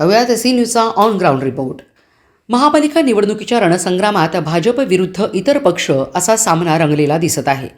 पाहूयात सी न्यूजचा on ground report महापालिका निवडणुकीच्या रणसंग्रामात भाजप विरुद्ध इतर पक्ष असा सामना रंगलेला दिसत आहे.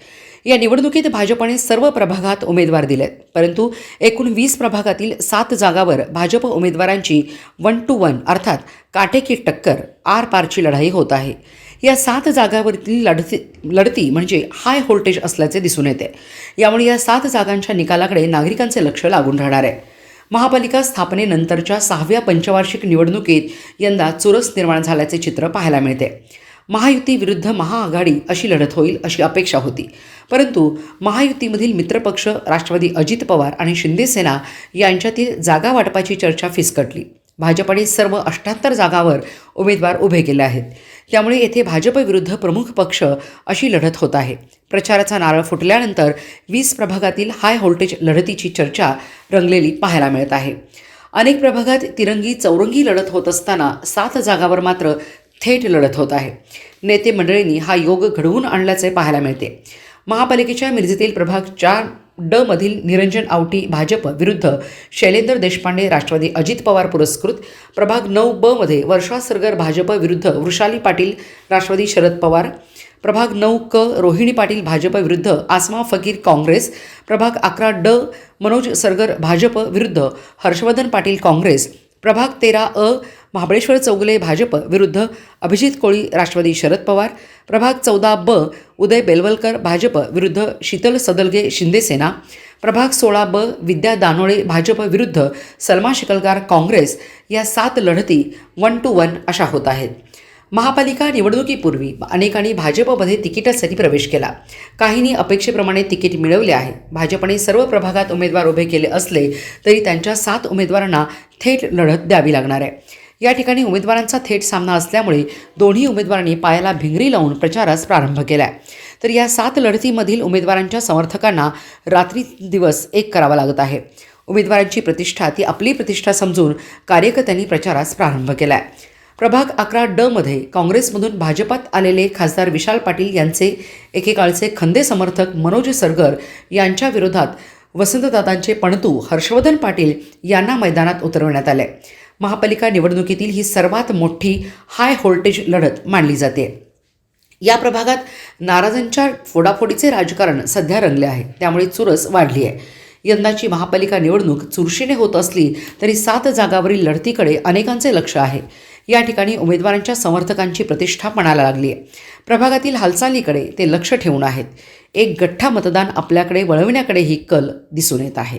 या निवडणुकीत भाजपने सर्व प्रभागात उमेदवार दिलेत परंतु एकूण वीस प्रभागातील सात जागावर भाजप उमेदवारांची वन टू वन अर्थात काटेकी टक्कर आर पारची लढाई होत आहे. या सात जागावरील लढती लढती म्हणजे हाय व्होल्टेज असल्याचे दिसून येते. यामुळे या सात जागांच्या निकालाकडे नागरिकांचे लक्ष लागून राहणार आहे. महापालिका स्थापनेनंतरच्या सहाव्या पंचवार्षिक निवडणुकीत यंदा चुरस निर्माण झाल्याचे चित्र पाहायला मिळते. महायुती विरुद्ध महाआघाडी अशी लढत होईल अशी अपेक्षा होती. परंतु महायुतीमधील मित्रपक्ष राष्ट्रवादी अजित पवार आणि शिंदेसेना यांच्यातील जागा वाटपाची चर्चा फिसकटली. भाजपाने सर्व अष्ट्याहत्तर जागावर उमेदवार उभे केले आहेत. त्यामुळे येथे भाजप विरुद्ध प्रमुख पक्ष अशी लढत होत आहे. प्रचाराचा नारळ फुटल्यानंतर वीस प्रभागातील हाय व्होल्टेज लढतीची चर्चा रंगलेली पाहायला मिळत आहे. अनेक प्रभागात तिरंगी चौरंगी लढत होत असताना सात जागावर मात्र थेट लढत होत आहे. नेते मंडळींनी हा योग घडवून आणल्याचे पाहायला मिळते. महापालिकेच्या मिरजेतील प्रभाग चार ड मधील निरंजन आवटी भाजप विरुद्ध शैलेंद्र देशपांडे राष्ट्रवादी अजित पवार पुरस्कृत प्रभाग नऊ ब मध्ये वर्षा सरगर भाजप विरुद्ध वृषाली पाटील राष्ट्रवादी शरद पवार प्रभाग नऊ क रोहिणी पाटील भाजप विरुद्ध आसमा फकीर काँग्रेस प्रभाग अकरा ड मनोज सरगर भाजप विरुद्ध हर्षवर्धन पाटील काँग्रेस प्रभाग तेरा अ महाबळेश्वर चौगुले भाजप विरुद्ध अभिजित कोळी राष्ट्रवादी शरद पवार प्रभाग चौदा ब उदय बेलवलकर भाजप विरुद्ध शीतल सदलगे शिंदेसेना प्रभाग सोळा ब विद्या दानोळे भाजप विरुद्ध सलमा शिकलगार काँग्रेस या सात लढती वन टू वन अशा होत आहेत. महापालिका निवडणुकीपूर्वी अनेकांनी भाजपमध्ये तिकिटासाठी प्रवेश केला. काहींनी अपेक्षेप्रमाणे तिकीट मिळवले आहे. भाजपने सर्व प्रभागात उमेदवार उभे केले असले तरी त्यांच्या सात उमेदवारांना थेट लढत द्यावी लागणार आहे. या ठिकाणी उमेदवारांचा थेट सामना असल्यामुळे दोन्ही उमेदवारांनी पायाला भिंगरी लावून प्रचारास प्रारंभ केला आहे तर या सात लढतीमधील उमेदवारांच्या समर्थकांना रात्री दिवस एक करावा लागत आहे. उमेदवारांची प्रतिष्ठा ती आपली प्रतिष्ठा समजून कार्यकर्त्यांनी प्रचारास प्रारंभ केला आहे प्रभाग अकरा ड मध्ये काँग्रेसमधून भाजपात आलेले खासदार विशाल पाटील यांचे एकेकाळचे खंदे समर्थक मनोज सरगर यांच्या विरोधात वसंतदादांचे पणतू हर्षवर्धन पाटील यांना मैदानात उतरवण्यात आले. महापालिका निवडणुकीतील ही सर्वात मोठी हाय व्होल्टेज लढत मानली जाते. या प्रभागात नाराजांच्या फोडाफोडीचे राजकारण सध्या रंगले आहे. त्यामुळे चुरस वाढली आहे यंदाची महापालिका निवडणूक चुरशीने होत असली तरी सात जागावरील लढतीकडे अनेकांचे लक्ष आहे. या ठिकाणी उमेदवारांच्या समर्थकांची प्रतिष्ठा पणाला लागली आहे. प्रभागातील हालचालीकडे ते लक्ष ठेवून आहेत. एक गठ्ठा मतदान आपल्याकडे वळविण्याकडे ही कल दिसून येत आहे.